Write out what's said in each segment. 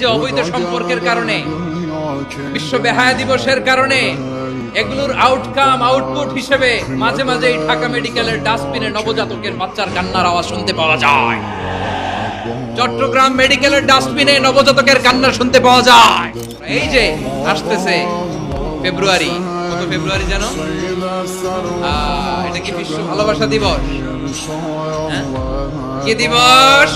যে অবৈধ সম্পর্কের কারণে, বিশ্ব বেহায়া দিবসের কারণে, এগুলোর আউটকাম আউটপুট হিসেবে মাঝে মাঝে এই ঢাকা মেডিকেলের ডাস্টবিনে নবজাতকের বাচ্চার কান্নার আওয়াজ শুনতে পাওয়া যায়। চট্টগ্রাম মেডিকেলের ডাস্টবিনে নবজাতকের কান্না শুনতে পাওয়া যায়। এই যে, আসতেছে ফেব্রুয়ারি। কত ফেব্রুয়ারি জানো? এটা কি বিশ্ব ভালোবাসা দিবস? হ্যাঁ? কি দিবস?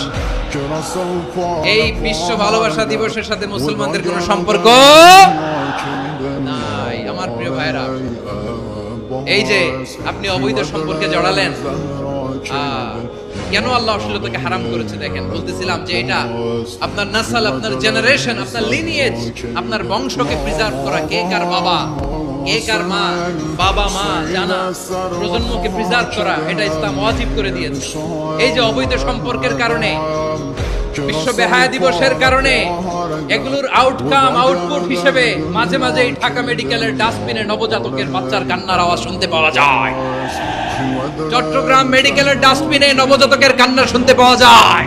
এই বিশ্ব ভালোবাসা দিবসের সাথে মুসলমানদের কোনো সম্পর্ক? নাই, আমার প্রিয় ভাইরা এই যে আপনি অবৈধ সম্পর্কে জড়ালেন কেন আল্লাহ অশ্লীলতাকে হারাম করেছে দেখেন? বলতেছিলাম যে এটা আপনার নাসাল, আপনার জেনারেশন আপনার লিনিয়েজ আপনার বংশকে প্রিজার্ভ করা কে কার বাবা? এগুলোর আউটকাম আউটপুট হিসেবে মাঝে মাঝে এই ঢাকা মেডিকেলের ডাস্টবিনে নবজাতকের বাচ্চার কান্নার আওয়াজ শুনতে পাওয়া যায়। চট্টগ্রাম মেডিকেলের ডাস্টবিনে নবজাতকের কান্না শুনতে পাওয়া যায়।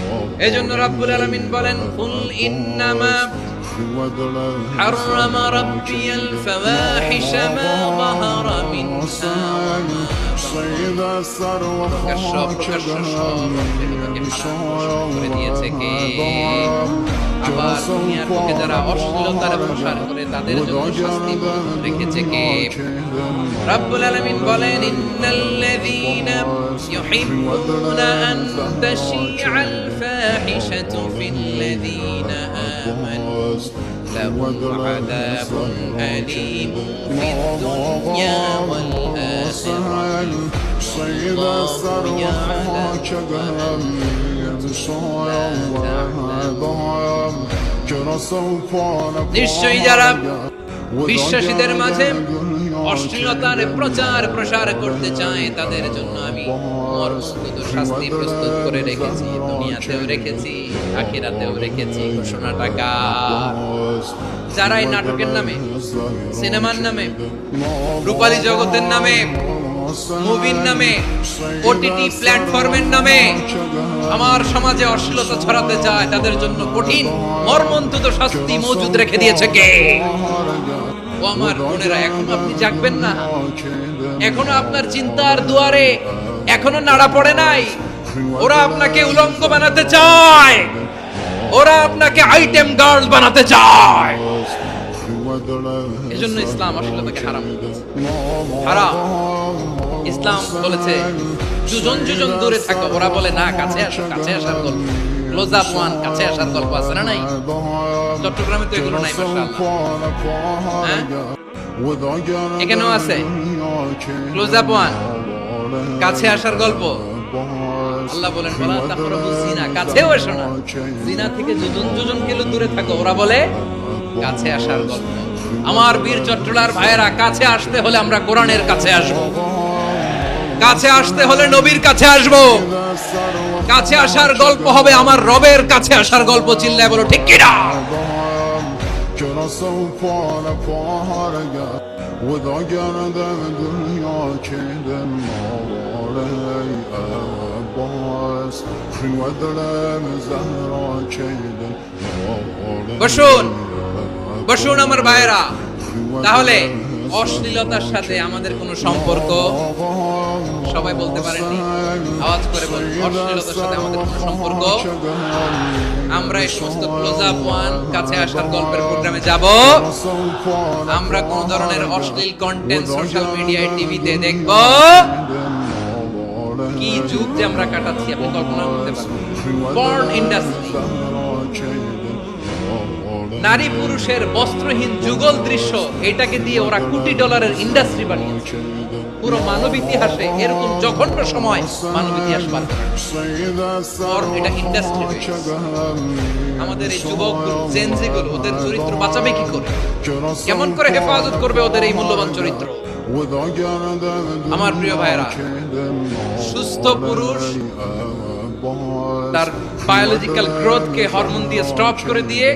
এই জন্য রাব্বুল আলামিন বলেন কুল ইন্নামা حرم ربي الفواحش ما ظهر منها প্রকাশ্য প্রকাশ্য সব অশ্লীলতাকে হারাম করে দিয়েছে কে আবার দুনিয়ার বুকে যারা অশ্লীলতার প্রসার করে তাদের জন্য শাস্তি রেখেছে কে রাব্বুল আলামিন বলেন ইন্নাল্লাযীনা ইউহিব্বুনা আন তাশিআল ফাহিশাতু ফিল্লাযীনা আমানু لهم عذاب أليم في الدنيا والآخرة والله يعلم নিশ্চয়ই যারা বিশ্বাসীদের মাঝে অশ্লীলতার প্রচার, প্রসার করতে চায় তাদের জন্য আমি শাস্তি প্রস্তুত করে রেখেছি, দুনিয়াতেও রেখেছি, আখিরাতেও রেখেছি ঘোষণা টাকা যারা এই নাটকের নামে, সিনেমার নামে, রূপালী জগতের নামে, মুভির নামে ওটিটি প্ল্যাটফর্মের নামে, আমার সমাজে অশ্লীলতা ছড়াতে চায়, তাদের জন্য কঠিন মর্মন্তুত শাস্তি মজুদ রেখে দিয়েছে কে? ও আমার বোনেরা, এখনও আপনি জাগবেন না। এখনও আপনার চিন্তার দুয়ারে এখনও নাড়া পড়ে নাই। ওরা আপনাকে উলঙ্গ বানাতে চায়। ওরা আপনাকে আইটেম গার্ল বানাতে চায়। এজন্য ইসলাম অশ্লীলতাকে হারাম। করেছে হারাম। ইসলাম বলেছে দুজন দুজন দূরে থাকো। ওরা বলে, না, কাছে আসো, কাছে আসার গল্প। আছে হ্যাঁ? কাছে আসার গল্প। আল্লাহ বলেন জিনা, কাছেও এসো না। জিনা থেকে কিলো দূরে থাকো। ওরা বলে, কাছে আসার গল্প। আমার বীর চট্টলার ভাইয়েরা, কাছে আসতে হলে আমরা কোরআনের কাছে আসব। কাছে আসতে হলে নবীর কাছে আসব। কাছে আসার গল্প হবে আমার রবের কাছে আসার গল্প, চিল্লায় বলো, ঠিক কিনা? বসুন বসুন আমার ভাইয়েরা। তাহলে অশ্লীলতার সাথে আমাদের কোনো সম্পর্ক সবাই বলতে পারেননি আওয়াজ করে অশ্লীলতার সাথে আমাদের কোনো সম্পর্ক? আমরা এই সমস্ত ক্লোজ আপ ওয়ান কাছে আসার গল্পের প্রোগ্রামে যাব। আমরা কোন ধরনের অশ্লীল কন্টেন্ট সোশ্যাল মিডিয়ায় টিভিতে দেখব। কি যুগ যে আমরা কাটাচ্ছি আপনি কল্পনা করতে পর্ন। ইন্ডাস্ট্রি নারী পুরুষের বস্ত্রহীন যুগল দৃশ্য, এটাকে দিয়ে ওরা কোটি ডলারের ইন্ডাস্ট্রি বানিয়েছে। পুরো মানব ইতিহাসে এরকম জঘন্য সময় মানব ইতিহাস এটা ইন্ডাস্ট্রি আমাদের এই যুবক জেনজিগুলো ওদের চরিত্র বাঁচাবে কি করে? কেমন করে হেফাজত করবে ওদের এই মূল্যবান চরিত্র? আমার প্রিয় ভাইরা সুস্থ পুরুষ তার বায়োলজিক্যাল গ্রোথকে হরমোন দিয়ে স্টপ করে দিয়ে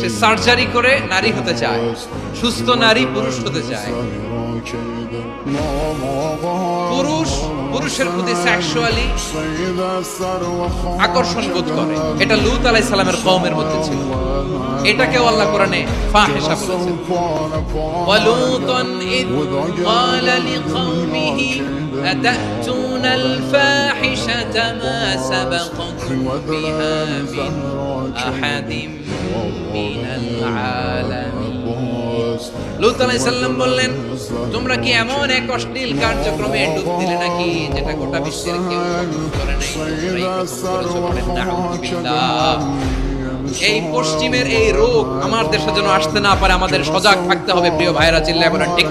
সে সার্জারি করে নারী হতে চায় সুস্থ নারী পুরুষ হতে চায়। পুরুষ পুরুষের প্রতি সেক্সুয়ালি আকর্ষণ বোধ করে এটা লুত আলাই সালামের কওমের মধ্যে ছিল এটাকেও আল্লাহ কোরআনে ফাহেসা বলেছেন ولوطا إذ قال لقومه أتأتون الفاحشة ما سبقكم بها من أحد من العالمين লুত বললেন তোমরা কি এমন এক অশ্লীল কার্যক্রমে ডুব দিলে নাকি যেটা গোটা বিশ্বের কেউ করে নাই। এই পশ্চিমের এই রোগ আমার দেশে যেন আসতে না পারে আমাদের সজাগ থাকতে হবে প্রিয় ভাইরা চিল্লায় বলেন ঠিক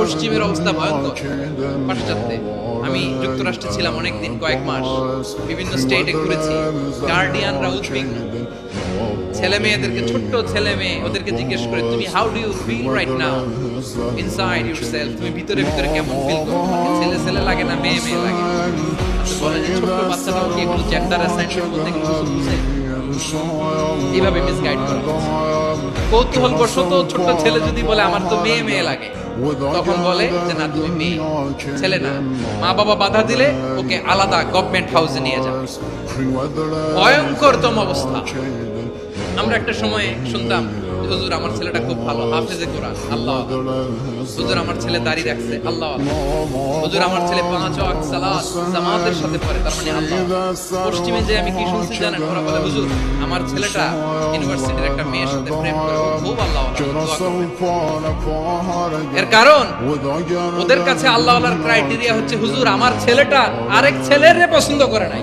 পশ্চিমের অবস্থা ভয়ঙ্কর। পাশ্চাত্যে। আমি যুক্তরাষ্ট্রে ছিলাম অনেকদিন, কয়েক মাস। বিভিন্ন স্টেটে ঘুরেছি। গার্ডিয়ানরা উদ্বিগ্ন। ছেলে মেয়েদেরকে, ছোট্ট ছেলে মেয়ে, ওদেরকে জিজ্ঞেস করে, তুমি how do you feel right now inside yourself তুমি ভিতরে ভিতরে কেমন ফিল করো? ছেলে ছেলে লাগে না, মেয়ে মেয়ে লাগে। বলে যে, ছোট্ট বাচ্চাটাও কি এগুলো জেন্ডার অ্যাসাইনমেন্ট বলতে কিছু বুঝে এইভাবে মিসগাইড করা কৌতূহল বশত ছোট্ট ছেলে যদি বলে, আমার তো মেয়ে মেয়ে লাগে। তখন বলে যে, না, তুমি মেয়ে, ছেলে না। মা বাবা বাধা দিলে ওকে আলাদা গভর্নমেন্ট হাউসে নিয়ে যাবে ভয়ঙ্করতম অবস্থা। আমরা একটা সময়ে শুনতাম হুজুর, আমার ছেলেটা খুব ভালো। হাফেজে কোরআন। আল্লাহ হুজুর, আমার ছেলে দাড়ি রাখছে। আল্লাহ হুজুর, আমার ছেলে পাঁচ ওয়াক্ত সালাত জামাতের সাথে পড়ে, তার মানে আল্লাহ পশ্চিমে যে আমি কি শুনছি জানেন? ওরা বলে, হুজুর, আমার ছেলেটা ইউনিভার্সিটির একটা মেয়ের সাথে প্রেম করে খুব আল্লাহ এর কারণ, ওদের কাছে আল্লাহর ক্রাইটেরিয়া হচ্ছে, হুজুর, আমার ছেলেটা আরেক ছেলের পছন্দ করে নাই।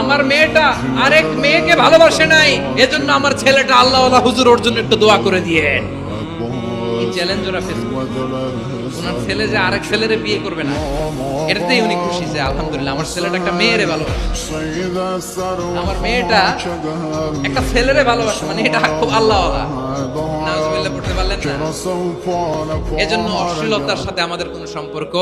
আমার মেয়েটা আরেক মেয়েকে ভালোবাসে নাই। এজন্য আমার ছেলেটা আল্লাহ হুজুর, ওর জন্য একটু দোয়া করে দিয়ে এই চ্যালেঞ্জ ওরা ফেস ওনার ছেলে যে আরেক ছেলেরে বিয়ে করবে না, এটাতেই উনি খুশি যে আলহামদুলিল্লাহ, আমার ছেলেটা একটা মেয়েরে ভালোবাসে। আমার মেয়েটা একটা ছেলেরে ভালোবাসে মানে এটা খুব আল্লাহ পড়তে পারলেন না। এজন্য অশ্লীলতার সাথে আমাদের কোনো সম্পর্ক